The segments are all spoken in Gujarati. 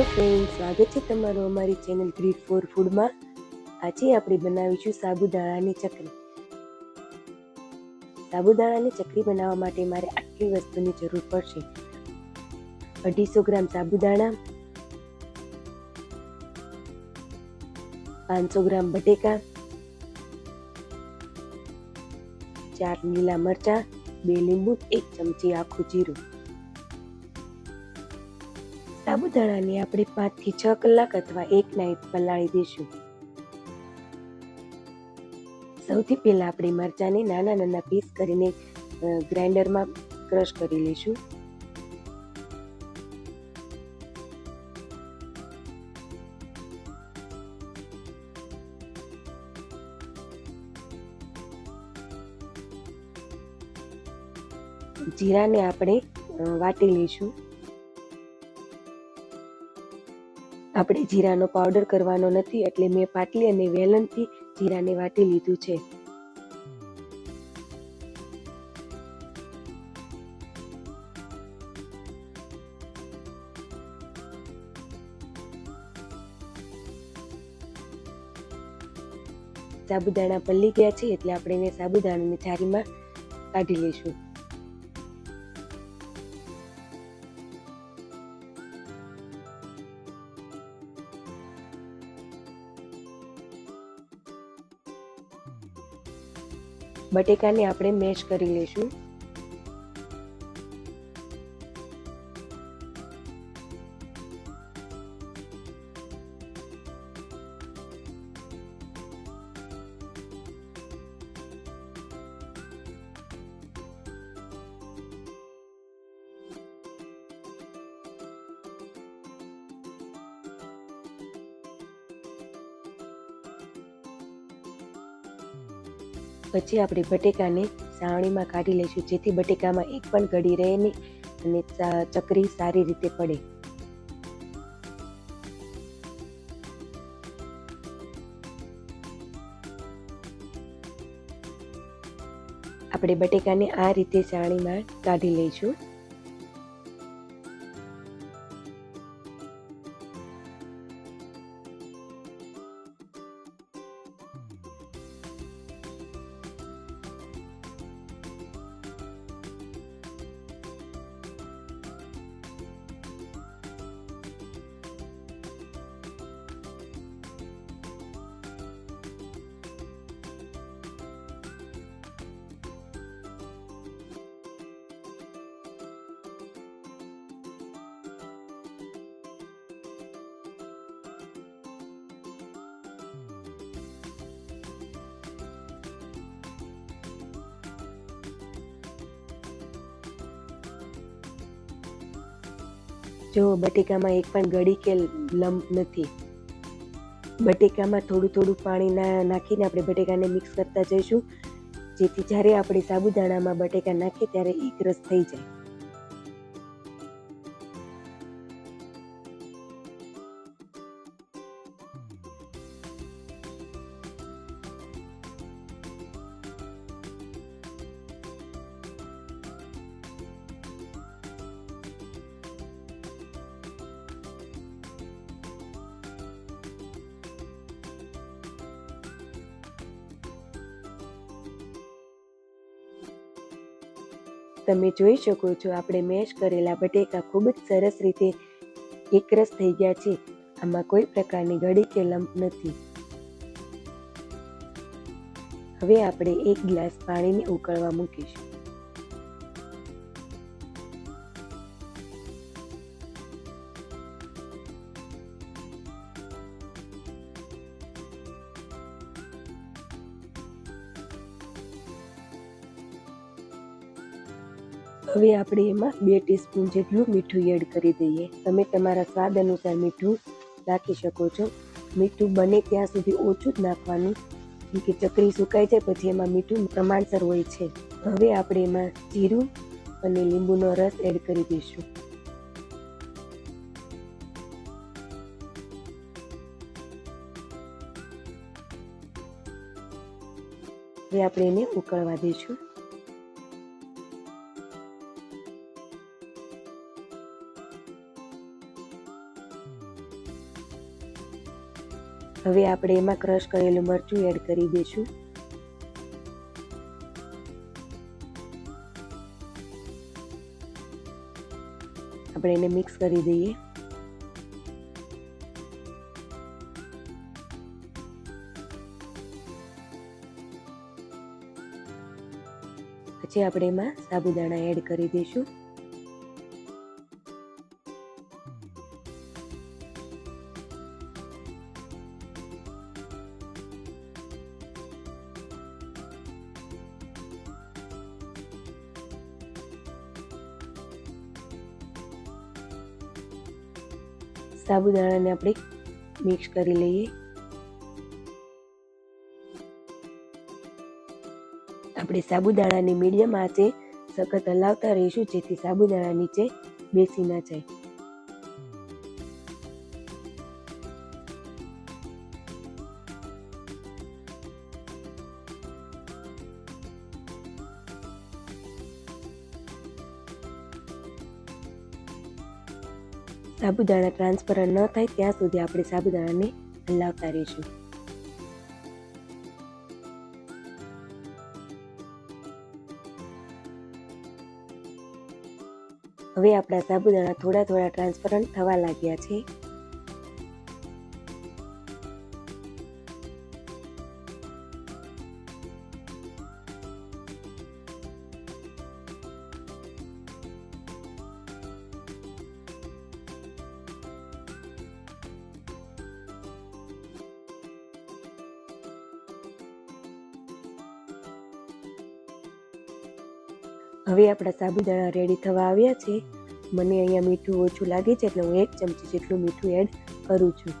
હેલો ફ્રેન્ડ સ્વાગત છે તમારું અમારી ચેનલ ગ્રીડ ફોર ફૂડમાં આજે આપણે બનાવીશું સાબુદાણાની ચકરી. સાબુદાણાની ચકરી બનાવવા માટે મારે આટલી વસ્તુની જરૂર પડશે. અઢીસો ગ્રામ સાબુદાણા, પાંચસો ગ્રામ બટેકા, ચાર લીલા મરચાં, બે લીંબુ, એક ચમચી આખું જીરું. સાબુદાણાને આપણે પાંચથી છ કલાક અથવા એક નાઇટ પલાળી દઈશું. સૌથી પહેલાં આપણે મરચાંને નાના નાના પીસ કરીને ગ્રાઇન્ડરમાં ક્રશ કરી લઈશું. જીરાને આપણે વાટી લઈશું. આપણે જીરાનો પાવડર કરવાનો નથી એટલે મેં પાટલી અને વેલણથી જીરાને વાટી લીધું છે. સાબુદાણા પલ્લી ગયા છે એટલે આપણે સાબુદાણાની થાળીમાં કાઢી લઈશું. બટેકાને આપણે મેશ કરી લઈશું. પછી આપણે બટેકાને સાવણીમાં કાઢી લઈશું, જેથી બટેકામાં એક પણ ગળી રહે નહીં અને ચકરી સારી રીતે પડે. આપણે બટેકાને આ રીતે સાણીમાં કાઢી લઈશું. જો બટેકામાં એક પણ ગળી કે લંબ નથી. બટેકામાં થોડું થોડું પાણી નાખીને આપણે બટેકાને મિક્સ કરતા જઈશું. જેથી જ્યારે આપણે સાબુદાણામાં બટેકા નાખીએ ત્યારે એક રસ થઈ જાય. તમે જોઈ શકો છો, આપણે મેશ કરેલા બટેકા ખૂબ જ સરસ રીતે એકરસ થઈ ગયા છે. આમાં કોઈ પ્રકારની ગળી કે લંપ નથી. હવે આપણે એક ગ્લાસ પાણીને ઉકળવા મૂકીશું. હવે આપણે એમાં બે ટીસ્પૂન જેટલું મીઠું એડ કરી દઈએ. તમે તમારા સ્વાદ અનુસાર મીઠું નાખી શકો છો. મીઠું બને ત્યાં સુધી ઓછું જ નાખવાનું કે ચકરી સુકાઈ જાય પછી એમાં મીઠું પ્રમાણસર હોય છે. હવે આપણે એમાં જીરું અને લીંબુનો રસ એડ કરી દઈશું. હવે આપણે એને ઉકળવા દઈશું. હવે આપણે એમાં ક્રશ કરેલું મરચું એડ કરી દઈશું. આપણે એને મિક્સ કરી દઈએ. પછી આપણે એમાં સાબુદાણા એડ કરી દઈશું. સાબુદાણાને આપણે મિક્સ કરી લઈએ. આપણે સાબુદાણાની મીડિયમ આંચે સખત હલાવતા રહીશું જેથી સાબુદાણા નીચે બેસી ના જાય. સાબુદાણા ટ્રાન્સફર ન થાય ત્યાં સુધી આપણે સાબુદાણાને હલાવતા રહીશું. હવે આપણા સાબુદાણા થોડા થોડા ટ્રાન્સપરન્ટ થવા લાગ્યા છે. હવે આપણા સાબુદાણા રેડી થવા આવ્યા છે. મને અહીંયા મીઠું ઓછું લાગે છે, એટલે હું એક ચમચી જેટલું મીઠું એડ કરું છું.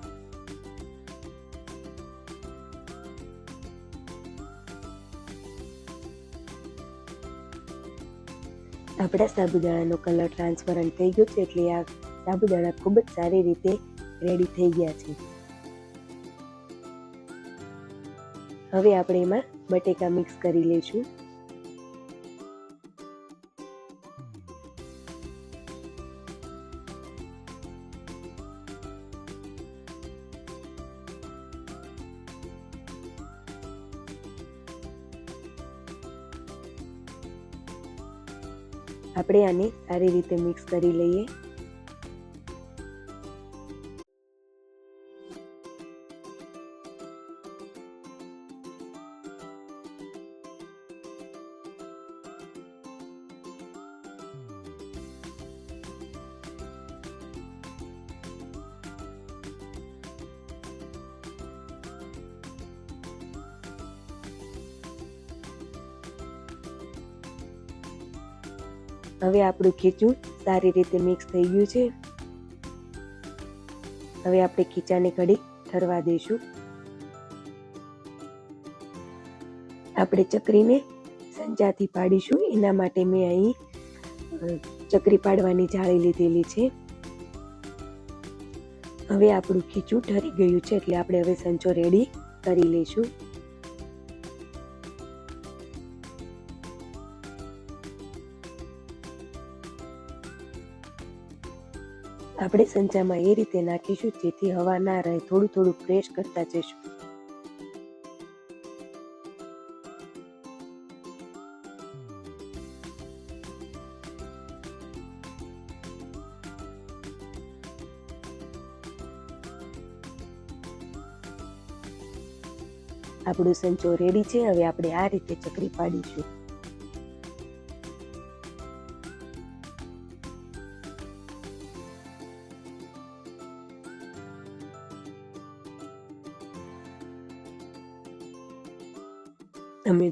આપણા સાબુદાણાનો કલર ટ્રાન્સપરન્ટ થઈ ગયો છે, એટલે આ સાબુદાણા ખૂબ જ સારી રીતે રેડી થઈ ગયા છે. હવે આપણે એમાં બટેકા મિક્સ કરી લઈશું. આપણે આને સારી રીતે મિક્સ કરી લઈએ. હવે આપણું ખીચું સારી રીતે મિક્સ થઈ ગયું છે. હવે આપણે ખીચાને ઘડી ઠરવા દઈશું. આપણે ચકરીને સંચાથી પાડીશું. એના માટે મેં અહીં ચકરી પાડવાની જાળી લીધેલી છે. હવે આપણું ખીચું ઠરી ગયું છે એટલે આપણે હવે સંચો રેડી કરી લઈશું. આપણે સંચામાં એ રીતે નાખીશું જેથી હવા ના રહે. થોડું થોડું પ્રેસ કરતા જઈશું. આપણું સંચો રેડી છે. હવે આપણે આ રીતે ચકરી પાડીશું.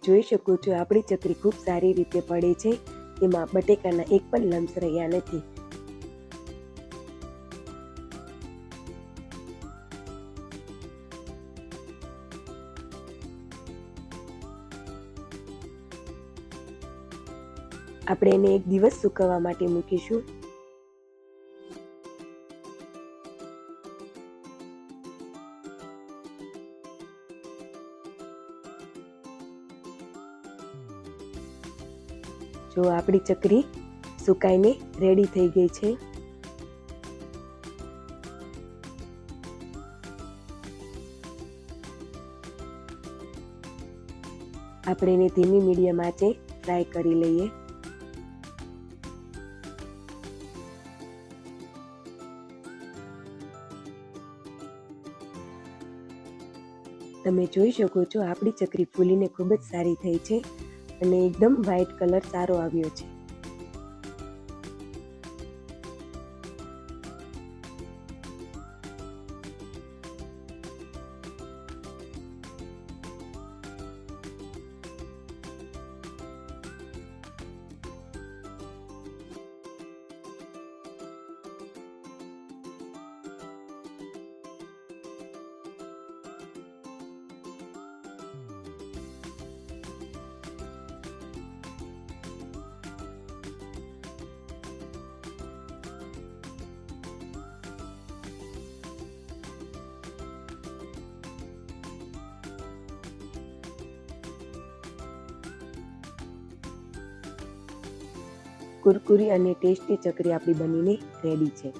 જોઈ શકો છો, આપણી ચકરી ખૂબ સારી રીતે પડે છે. તેમાં બટેકાના એક પણ લમ્સ રહ્યા નથી. આપણે એને એક દિવસ સુકવવા માટે મૂકીશું. જો આપણી ચકરી સુકાઈને રેડી થઈ ગઈ છે. આપણે એને ધીમી મીડિયમ આંચે ફ્રાય કરી લઈએ. તમે જોઈ શકો છો આપણી ચકરી ફૂલીને ખૂબ જ સારી થઈ છે. અને એકદમ વ્હાઇટ કલર સારો આવ્યો છે. કુરકુરી અને ટેસ્ટી ચકરી આપણી બનીને રેડી છે.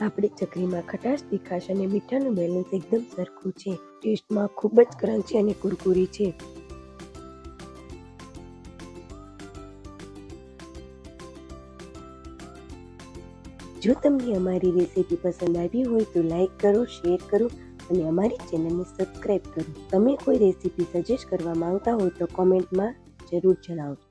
આપણી ચકરીમાં ખટાશ, તીખાશ અને મીઠાનું બેલેન્સ એકદમ સરખું છે. ટેસ્ટમાં ખૂબ જ ક્રન્ચી અને કુરકુરી છે. જો તમને અમારી રેસીપી પસંદ આવી હોય તો લાઈક કરો, શેર કરો અને અમારી ચેનલને સબસ્ક્રાઈબ કરો. તમે કોઈ રેસીપી સજેસ્ટ કરવા માંગતા હોય તો કોમેન્ટમાં જરૂર જણાવજો.